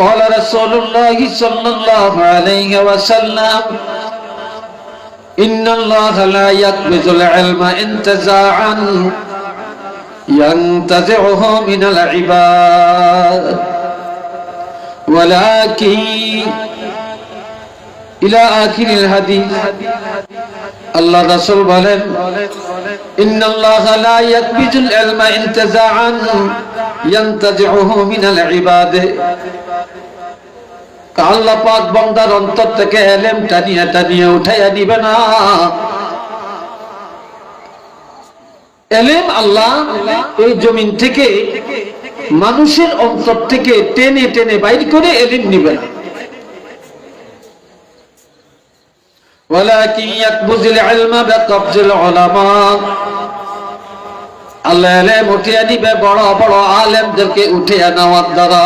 قال رسول الله صلى الله عليه وسلم إن الله لا يقبض العلم انتزاعا ينتزعه من العباد ولكن إلى آخر الحديث আল্লাহ রাসূল বলেন ইন্নাল্লাহ লা ইয়াকবিজুল ইলমা ইনতিজাআন ইয়ানতাজিউহু মিনাল ইবাদ আল্লাহ পাক বান্দার অন্তর থেকে ইলম টানিয়ে টানিয়ে উঠাইয়া দিবে না এলেম আল্লাহ এই জমিন থেকে মানুষের অন্তর থেকে টেনে টেনে বাইর করে এলিম নিবে না ولكن يقبض العلم بقبض العلماء আল্লাহ এলেম উঠিয়ে নিবে বড় বড় আলেমদেরকে উঠিয়ে নেওয়ার দ্বারা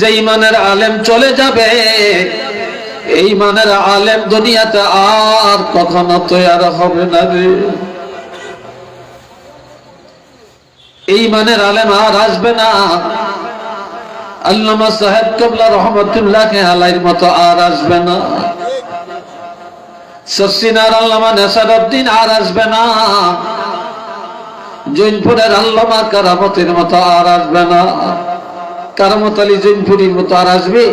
যেই মানের আলেম চলে যাবে, এই মানের আলেম দুনিয়াতে আর কখনো তৈরি হবে না রে। এই মানের আলেম আর আসবে না। আল্লামা সাহেব কবলা রহমতুল্লাহ আলাইর মতো আর আসবে না। সসিনার আল্লামা নেসারউদ্দিন আর আসবে না। জৈনপুরের আল্লামা কারামতের মতো আর আসবে না। কারামত আলী জৈনপুরীর মতো আর আসবে?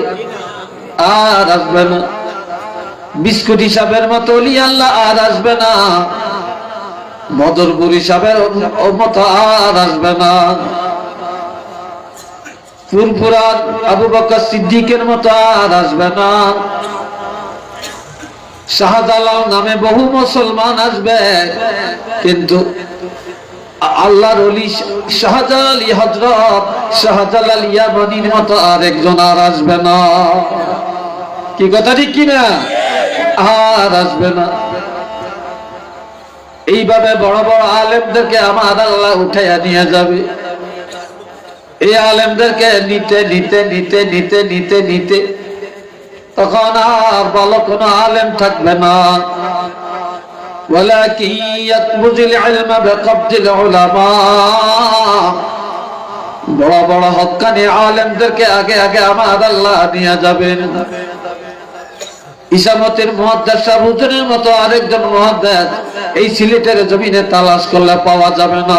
আর আসবে না। বিস্কুট হিসাবের মতো অলি আল্লাহ আর আসবে না। মদরপুর হিসাবের মতো আর আসবে না। ফুরফুরার আবু বকর সিদ্দিকের মতো আর আসবে না। শাহজালাল নামে বহু মুসলমান আসবে। কিন্তু আল্লাহর অলি শাহজালাল হজরত শাহজালাল ইয়ামানির মতো আর একজন আর আসবে না। কি কথা ঠিক কিনা? আর আসবে না। এইভাবে বড় বড় আলেমদেরকে আমার আল্লাহ উঠাইয়া নিয়ে যাবে। এই আলেমদেরকে নিতে নিতে নিতে নিতে নিতে নিতে তখন আর বলো কোনো আলেম থাকবে না। ولكن يقبض العلم بقبض العلماء বড় বড় হকানি আলেমদেরকে আগে আগে আমার আল্লাহ নিয়ে যাবেন ইসামতের মহাদ্দাস সাহেব হুজুরের মতো আরেকজন মহাদ্দাস এই সিলেটের জমিনে তালাশ করলে পাওয়া যাবে না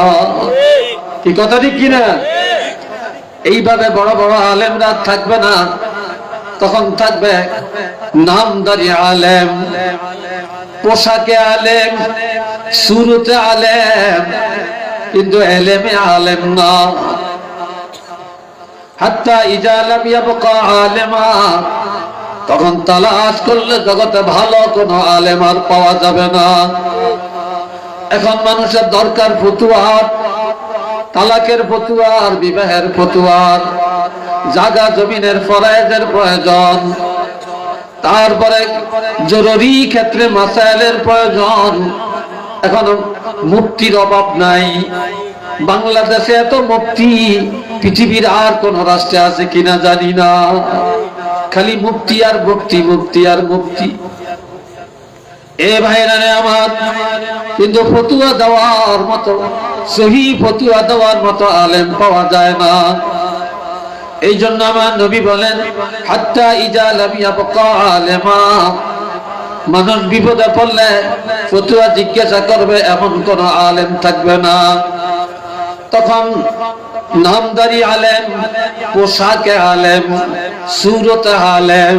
কি কথা ঠিক কিনা এইভাবে বড় বড় আলেমরা থাকবে না তখন থাকবে নামদারি আলেম পোশাকে আলেম শুরুতে আলেম, কিন্তু এলেমে আলেম না। হাত্তা ইজালাম ইয়াবকা আলেমা, তখন তালাশ করলে জগতে ভালো কোনো আলেম আর পাওয়া যাবে না। এখন মানুষের দরকার ফতুয়ার তালাকের ফতুয়ার বিবাহের ফতুয়ার জাগা জমিনের ফরায়েজের প্রয়োজন। তারপরে জরুরি ক্ষেত্রে মাসাইলের প্রয়োজন। এখন মুক্তির অভাব নাই। বাংলাদেশে এত মুক্তি, পৃথিবীর আর কোন রাষ্ট্রে আছে কিনা জানি না। খালি মুক্তি আর মুক্তি মুক্তি আর মুক্তি। এ ভাইরা আমার, কিন্তু ফতুয়া দেওয়ার মতো, সহি ফতুয়া দেওয়ার মতো আলেম পাওয়া যায় না। এই জন্য আমার নবী বলেন, হাত্তা ইজা লামিয়া বকা আলেমা মানুষ বিপদে পড়লে ফতুয়া জিজ্ঞাসা করবে, এমন কোন আলেম থাকবে না। তখন নামদারি আলেম, পোশাকে আলেম, সুরতে আলেম,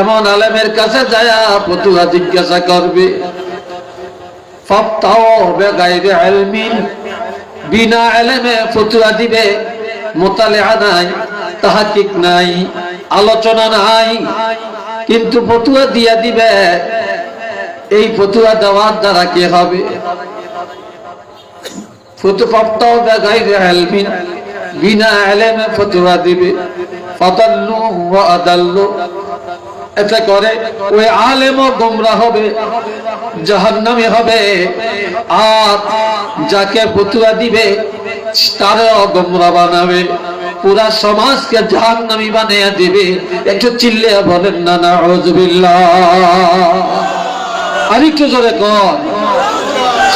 এমন আলেমের কাছে যায় ফতুয়া জিজ্ঞাসা করবে। ফাফতাও বেগাইরে আলমিন, বিনা এলেমে ফতুয়া দিবে। মোতালেহা নাই, তাহাকিক নাই, আলোচনা নাই, কিন্তু ফতুয়া দিয়া দিবে। এই ফতুয়া দেওয়ার দ্বারা কি হবে? বিনা ফতুয়া দিবে। এতে করে হবে হবে। আর যাকে ফতুয়া দিবে পুরা সমাজকে জাহান্নামি বানিয়ে দিবে। একটু চিল্লে বলেন, না না জোরে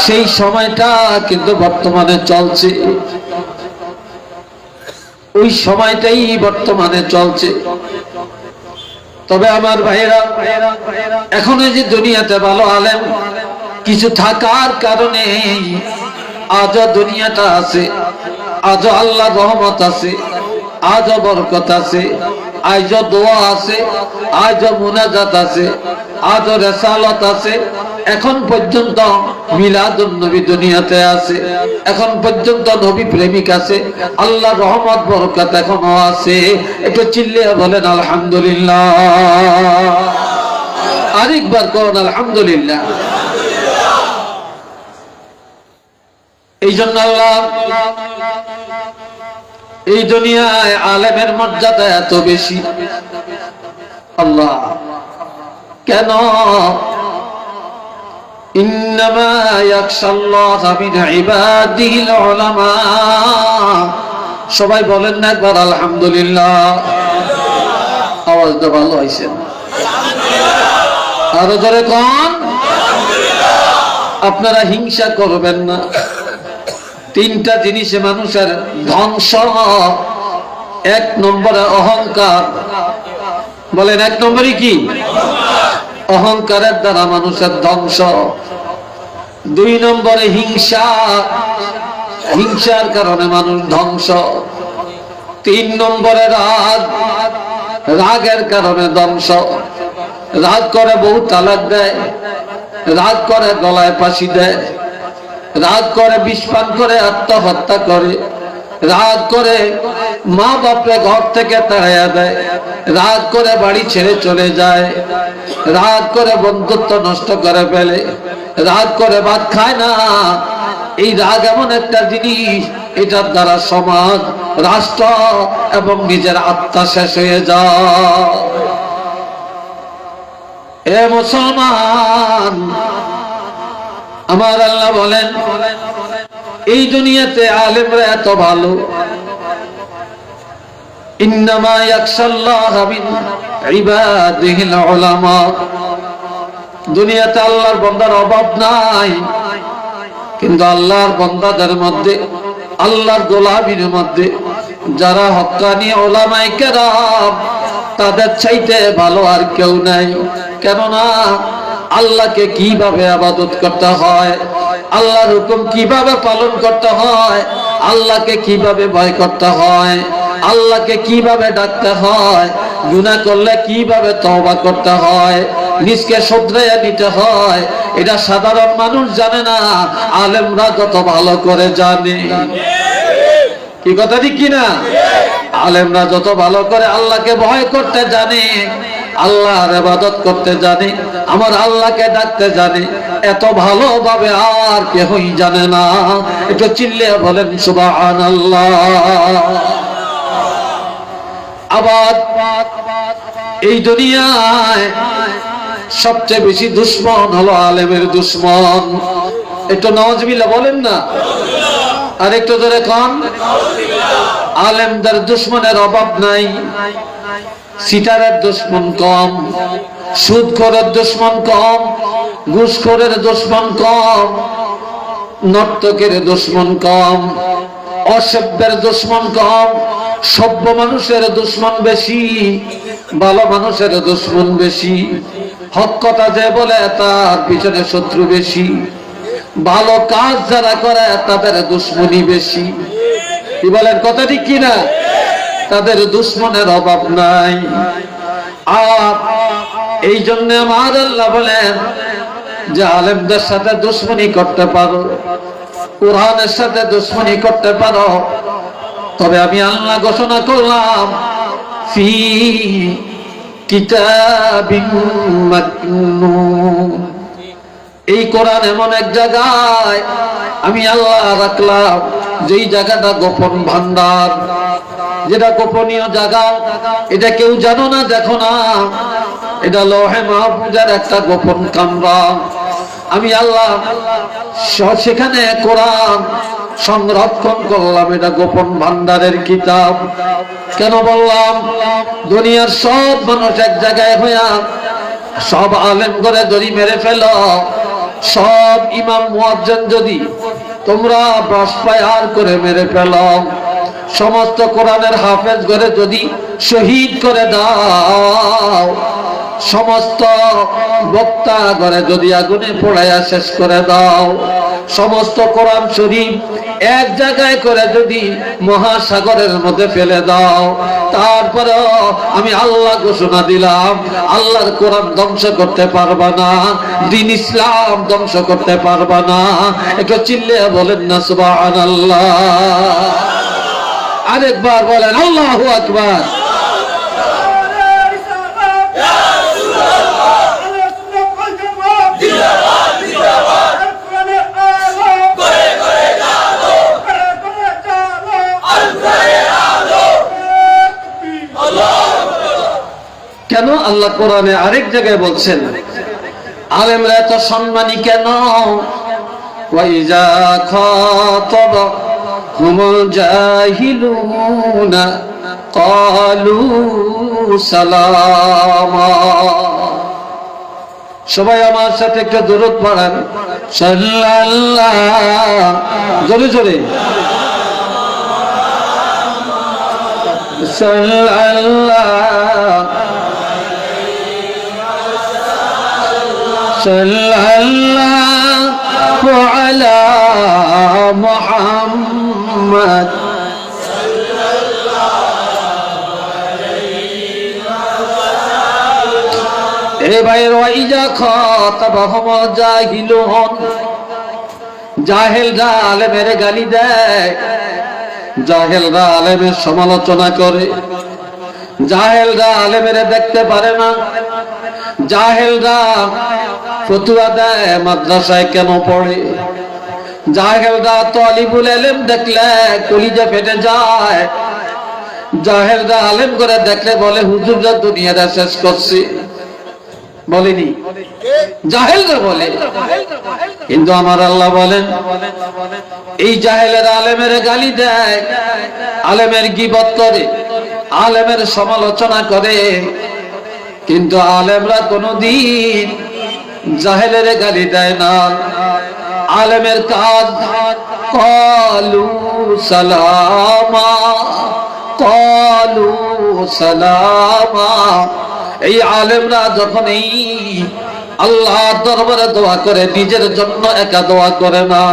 সেই সময়টা কিন্তু বর্তমানে চলছে। ওই সময়টাই বর্তমানে চলছে। তবে আমার ভাইরা এখন এই যে দুনিয়াতে ভালো আলেম, কিছু থাকার কারণে আজও দুনিয়াটা আছে আজও আল্লাহ রহমত আছে আজও বরকত আছে আজও দোয়া আছে আজও মুনাজাত আছে আজও রেসালত আছে, এখন পর্যন্ত মিলাদুন নবী দুনিয়াতে আছে, এখন পর্যন্ত নবী প্রেমিক আছে, আল্লাহ রহমত বরকত এখনও আছে, একটু চিল্লিয়ে বলেন, আলহামদুলিল্লাহ। আরেকবার কোন আলহামদুলিল্লাহ। এই জন্য আল্লাহ, এই দুনিয়ায় আলেমের মর্যাদা এত বেশি। আল্লাহ, কেন? সবাই বলেন না একবার, আলহামদুলিল্লাহ। আওয়াজটা ভালো হয়েছে। আরও ধরে কোন। আপনারা হিংসা করবেন না। তিনটা জিনিসে মানুষের ধ্বংস এক নম্বরে অহংকার। বলেন, এক নম্বরে কি? অহংকারের দ্বারা মানুষের ধ্বংস দুই নম্বরে হিংসা। হিংসার কারণে মানুষ ধ্বংস তিন নম্বরে রাগ। রাগের কারণে ধ্বংস রাগ করে বহু তালাক দেয়। রাগ করে গলায় ফাঁসি দেয়। রাগ করে বিষপান করে আত্মহত্যা করে। রাগ করে মা বাপরে ঘর থেকে তাড়াইয়া দেয়। রাগ করে বাড়ি ছেড়ে চলে যায়। রাগ করে বন্ধুত্ব নষ্ট করে ফেলে। রাগ করে ভাত খায় না। এই রাগ এমন একটা জিনিস, এটার দ্বারা সমাজ, রাষ্ট্র এবং নিজের আত্মা শেষ হয়ে যায়। এ মুসলমান আমার আল্লাহ বলেন, এই দুনিয়াতে আলেমরা এত ভালো। দুনিয়াতে আল্লাহর বন্দার অভাব নাই, কিন্তু আল্লাহর বন্দাদের মধ্যে, আল্লাহর গোলামীর মধ্যে যারা হক্কানি ওলামাই কেরাম, তাদের চাইতে ভালো আর কেউ নাই। কেননা আল্লাহকে কীভাবে আবাদত করতে হয়? আল্লাহর হুকুম কীভাবে পালন করতে হয়? আল্লাহকে কীভাবে ভয় করতে হয়? আল্লাহকে কীভাবে ডাকতে হয়? গুনাহ করলে কীভাবে তওবা করতে হয়? নিজকে শুধরাইয়া নিতে হয়? এটা সাধারণ মানুষ জানে না। আলেমরা যত ভালো করে জানে। কি কথা ঠিক কিনা? আলেমরা যত ভালো করে আল্লাহকে ভয় করতে জানে আল্লাহর ইবাদত করতে জানে, আমার আল্লাহকে ডাকতে জানে। এত ভালোভাবে আর কেহই জানে না। একটু চিল্লে বলেন, সুবহানাল্লাহ। আবার এই দুনিয়ায় সবচেয়ে বেশি দুশ্মন হলো আলেমের দুশ্মন। একটু নওয়াজবিল্লা বলেন না। আর একটু ধরে কন। আলেমদের দুশ্মনের অভাব নাই। সিটারের দুশ্মন কম সুদ সুদখোরের দুশ্মন কম, ঘুষখোরের দুশ্মন কম, নর্তকের দুশ্মন কম, অসভ্যের দুশ্মন কম, সভ্য মানুষের দুশ্মন বেশি, ভালো মানুষের দুশ্মন বেশি। হক কথা যে বলে তার পিছনে শত্রু বেশি। ভালো কাজ যারা করে তাদের দুশ্মনী বেশি। কি বলেন, কথা ঠিক কিনা? তাদের দুশ্মনের অভাব নাই। আর এই জন্য আমার আল্লাহ বলেন যে আলেমদের সাথে দুশ্মনী করতে পারো, কোরআনের সাথে দুশ্মনী করতে পারো। তবে আমি আল্লাহ ঘোষণা করলাম, ফি এই কোরআন এমন এক জায়গায় আমি আল্লাহ রাখলাম, যেই জায়গাটা গোপন ভান্ডার। যেটা গোপনীয় জায়গা, এটা কেউ জানো না, দেখো না। এটা লোহে মাহফুজের একটা গোপন কামরা। আমি আল্লাহ সেখানে কোরআন সংরক্ষণ করলাম, এটা গোপন ভান্ডারের কিতাব। কেন বললাম? দুনিয়ার সব মানুষ এক জায়গায় হইয়া সব আলেম করে দড়ি মেরে ফেল। সব ইমাম মুয়াজ্জিন যদি তোমরা ব্রাশ ফায়ার করে মেরে ফেল। সমস্ত কোরআনের হাফেজ করে যদি শহীদ করে দাও, সমস্ত বক্তা করে যদি আগুনে পোড়াইয়া শেষ করে দাও, সমস্ত কোরআন শরীফ এক জায়গায় করে যদি মহাসাগরের মধ্যে ফেলে দাও, তারপরেও আমি আল্লাহ ঘোষণা দিলাম, আল্লাহর কোরআন ধ্বংস করতে পারবা না, দিন ইসলাম ধ্বংস করতে পারবা না। একটু চিল্লে বলেন না, সুবহানাল্লাহ। আরেকবার বলেন, আল্লাহু আকবার কেন আল্লাহ কোরআনে আরেক জায়গায় বলছেন, আলেমরা এত সম্মানী কেন? ওয়াইজা খাতাব হুমুল জাহিলুনা ক্বালু সালামা সবাই আমার সাথে একটা দূরত পড়ান সাল্লাল্লাহ জোরে জোরে সাল্লাল্লাহ صلى الله على মোহাম্মদ। এ ভাইয়ের ওয়াইজা খতাবাহম জাহিলুহম জাহেলরা আলেমের গালি দেয়। জাহেলরা আলেমের সমালোচনা করে। জাহেলরা আলেমের দেখতে পারে না। জাহেলরা ফতুয়া দেয় মাদ্রাসায় কেন পড়ে? জাহেলরা তলিবুল এলেম দেখলে কলিজা ফেটে যায়। জাহেলরা আলেম করে দেখলে বলে হুজুররা দুনিয়াটা শেষ করছে। বলেনি। জাহেলরা বলে। কিন্তু আমার আল্লাহ বলেন, এই জাহেলের আলেমের গালি দেয়, আলেমের গিবত করে, আলেমের সমালোচনা করে। কিন্তু আলেমরা কোনদিন জাহেলের গালি দেয় না। আলেমের কাজ। কলু সালামা কলু সালামা। এই আলেমরা যখন এই আল্লাহ দরবারে দোয়া করে, নিজের জন্য একা দোয়া করে না।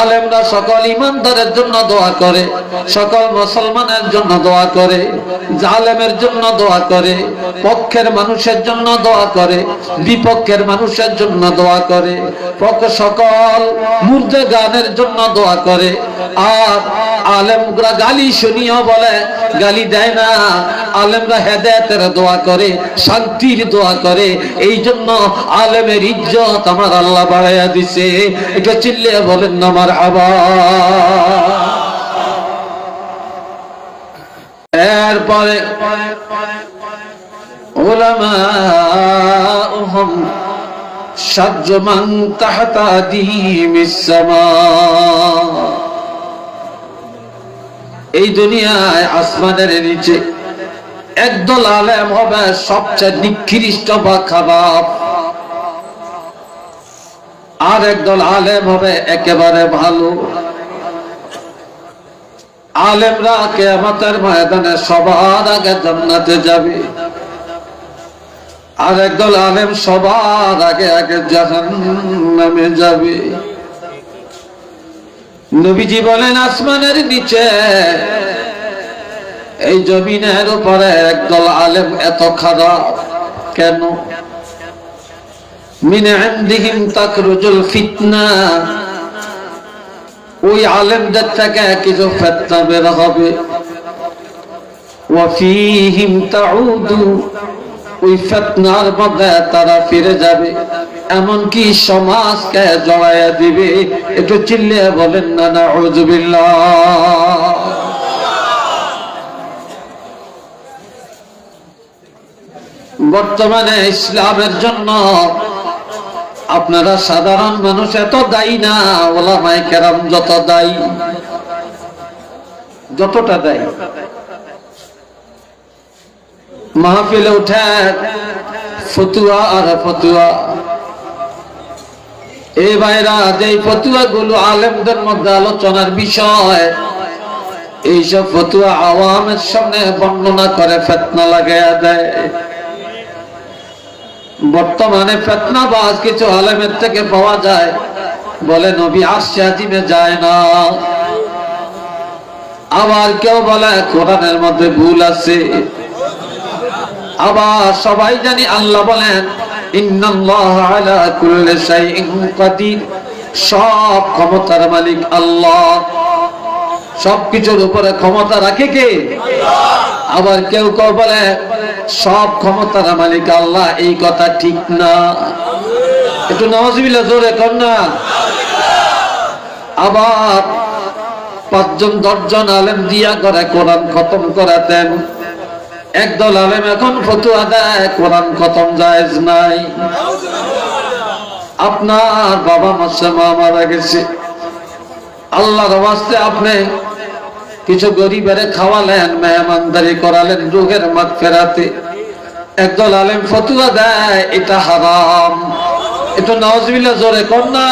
আলেমরা সকল ইমানদারের জন্য দোয়া করে, সকল মুসলমানের জন্য দোয়া করে, জালেমের জন্য দোয়া করে, পক্ষের মানুষের জন্য দোয়া করে, বিপক্ষের মানুষের জন্য দোয়া করে সকল মুর্দে গানের জন্য দোয়া করে। আর আলেমরা গালি শুনিও বলে, গালি দেয় না। আলেমরা হেদায়তের দোয়া করে, শান্তির দোয়া করে। এই জন্য আলেমের ইজ্জত আমার আল্লাহ বাড়াইয়া দিছে। এটা চিল্লে বলেন না আবার। এরপরে ওলামাউহুম সাজ্জু মান তাহতা দিমিস সামা। এই দুনিয়ায় আসমানের নিচে একদল আলেম হবে সবচেয়ে নিকৃষ্ট বা খারাপ। আর একদল আলেম হবে একেবারে ভালো। আলেমরা কেয়ামতের ময়দানে সবার আগে জান্নাতে যাবে। আর একদল আলেম সবার আগে আগে জাহান্নামে যাবে। নবীজি বলেন, আসমানের নিচে, এই জমিনের উপরে একদল আলেম এত খারাপ। কেন? ইনদিহিম তাকরুজুল ফিতনা। ওই আলেমদের থেকে কিছু বের হবে। ওই মধ্যে তারা ফিরে যাবে। এমনকি সমাজকে জড়াইয়া দিবে। একটু চিল্লিয়ে বলেন না না বর্তমানে ইসলামের জন্য আপনারা সাধারণ মানুষ এত দায়ী না ওলামাই কেরাম যত দায়ী। যতটা দায়ী। মাহফিলে উঠে ফতুয়া আর ফতুয়া। এই ভাইরা যে ফতুয়া গুলো আলেমদের মধ্যে আলোচনার বিষয়, এইসব ফতুয়া আওয়ামের সামনে বর্ণনা করে ফেতনা লাগাইয়া দেয়। বর্তমানে ফেতনা বাজ কিছু আলেমের থেকে পাওয়া যায়। বলে, নবী আসছে, আজিমে যায় না। আবার কেউ বলে, কোরআনের মধ্যে ভুল আছে। আবার সবাই জানি আল্লাহ বলেন সব ক্ষমতার মালিক আল্লাহ। সবকিছুর উপরে ক্ষমতা রাখে কে? আবার কেউ কেউ বলে, সব ক্ষমতার মালিক আল্লাহ, এই কথা ঠিক না। একটু নওয়াজবিল্লা জোরে কর না। আবার পাঁচজন, দশজন আলেম দিয়া করে কোরআন খতম করাতেন। একদল আলেম এখন ফতুয়া দেয়, কোরআন খতম জায়েজ নাই। আপনার বাবা মাসে মা মারা গেছে। আল্লাহর ওয়াস্তে আপনি কিছু গরিবের খাওয়ালেন, মেহমানদারি করালেন রোগের মাঠ ফেরাতে। একদল আলেম ফতুয়া দেয়, এটা হারাম। এটা নওয়াজবিল্লা জোরে কর না।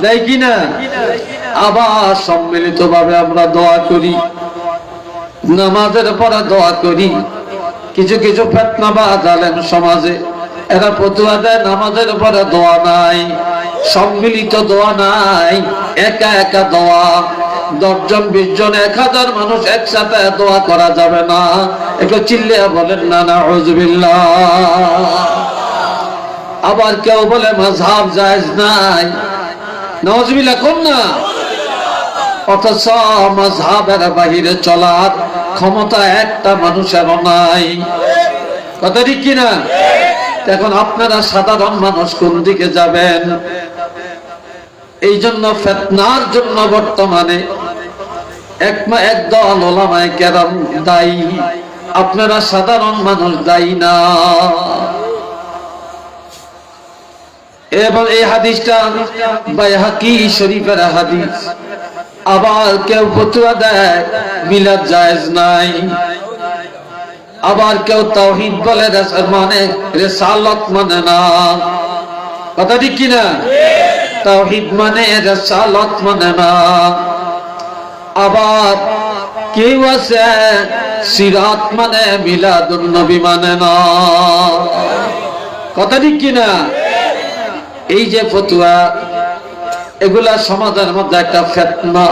দেয় কি না? আবার সম্মিলিত ভাবে আমরা দোয়া করি। নামাজের পরে দোয়া করি। কিছু কিছু ফেতনাবাদ আলেম সমাজে, এরা ফতুয়া দেয়, নামাজের পরে দোয়া নাই। সম্মিলিত দোয়া নাই, একা একা দোয়া। দশজন বিশ জন এক হাজার মানুষ একসাথে দোয়া করা যাবে না। একটু চিল্লিয়া বলেন, না না হজবিল্লা আবার কেউ বলে মাঝহাব জায়েজ নাই। নজবিল্লা কোন না। অথচ মাঝহাবের বাহিরে চলার ক্ষমতা একটা মানুষের নাই। কথা ঠিক কিনা এখন আপনারা সাধারণ মানুষ কোন দিকে যাবেন? এই জন্য ফেতনার জন্য বর্তমানে একদল ওলামায় কেরাম দায়ী। আপনারা সাধারণ মানুষ দায়ী না। এবং এই হাদিসটা বাই বাইহাকি শরীফের হাদিস। আবার কেউ ফতুয়া দেয়, মিলাদ জায়েজ নাই। আবার কেউ তাওহীদ বলে মানে রেসালত মানে না। কথা ঠিক কিনা? তাওহীদ মানে রেসালত মানে না। আবার কেউ আছে সিরাত মানে মিলাদুন নবী মানে না। কথা ঠিক কিনা? এই যে ফতুয়া, এগুলা সমাজের মধ্যে একটা ফেতনা।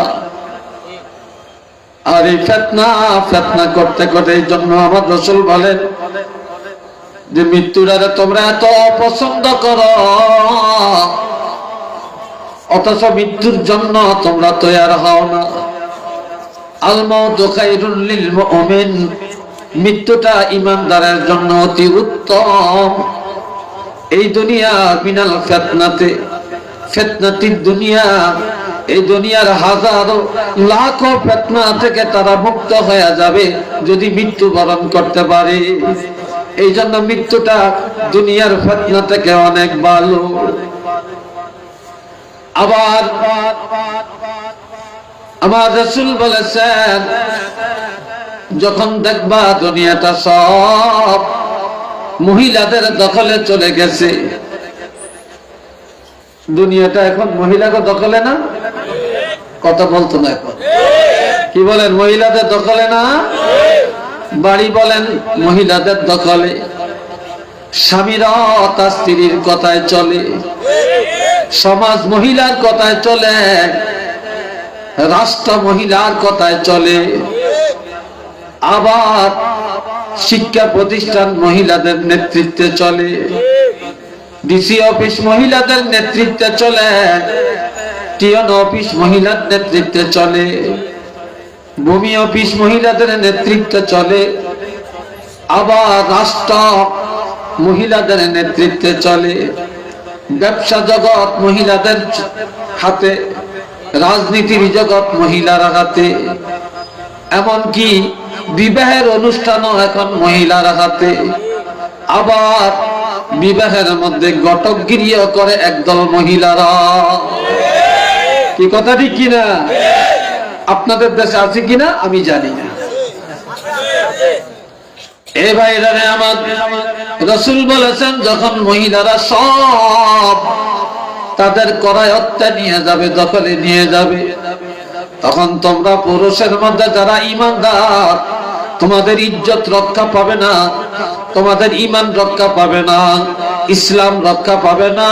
আর এই ফেতনা ফেতনা করতে করতে এই জন্য আমার রসুল বলেন যে, মৃত্যুর আরে তোমরা এত অপছন্দ করো। অথচ মৃত্যুর জন্য তোমরা তৈয়ার হও না। আলমাউতু খায়রুল লিল মুমিন মৃত্যুটা ইমানদারের জন্য অতি উত্তম। এই দুনিয়া বিনাল ফেতনাতে ফেতনাতির দুনিয়া, এই দুনিয়ার হাজারো লাখো ফেতনা থেকে তারা মুক্ত হয়ে যাবে যদি মৃত্যু বরণ করতে পারে। এই জন্য মৃত্যুটা দুনিয়ার ফেতনা থেকে অনেক ভালো। আবার আমার রসুল বলেছেন, যখন দেখবা দুনিয়াটা সব মহিলাদের দখলে চলে গেছে। দুনিয়াটা এখন মহিলাকে দখলে না? কথা বলতো না এখন। কি বলেন, মহিলাদের দখলে না? বাড়ি বলেন, মহিলাদের দখলে। স্বামীরা তার স্ত্রীর কথায় চলে। সমাজ মহিলার কথায় চলে। রাষ্ট্র মহিলার কথায় চলে। আবার শিক্ষা প্রতিষ্ঠান মহিলাদের নেতৃত্বে চলে। ডিসি অফিস মহিলাদের নেতৃত্বে চলে। টিএন অফিস মহিলার নেতৃত্বে চলে। ভূমি অফিস মহিলাদের নেতৃত্বে চলে। আবার রাষ্ট্র মহিলাদের নেতৃত্বে চলে। ব্যবসা জগৎ মহিলাদের হাতে রাজনীতির জগৎ মহিলার হাতে, এমনকি বিবাহের অনুষ্ঠানও এখন মহিলার হাতে। আবার বিবাহের মধ্যে গটকগিরিও করে একদল মহিলারা। কি কথা ঠিক কিনা? আপনাদের দেশে আছে কিনা? আমি জানি না। এ ভাইরা আমার রসুল বলেছেন, যখন মহিলারা সব তাদের করায়ত্তা নিয়ে যাবে, দখলে নিয়ে যাবে। তখন তোমরা পুরুষের মধ্যে যারা ইমানদার, তোমাদের ইজ্জত রক্ষা পাবে না, তোমাদের ইমান রক্ষা পাবে না, ইসলাম রক্ষা পাবে না।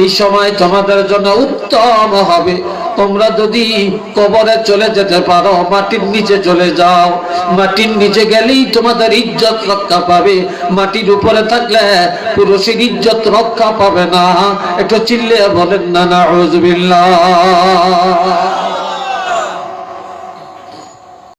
এই সময় তোমাদের জন্য উত্তম হবে। তোমরা যদি কবরে চলে যেতে পারো, মাটির নিচে চলে যাও। মাটির নিচে গেলেই তোমাদের ইজ্জত রক্ষা পাবে। মাটির উপরে থাকলে পুরুষের ইজ্জত রক্ষা পাবে না। একটু চিল্লে বলেন না না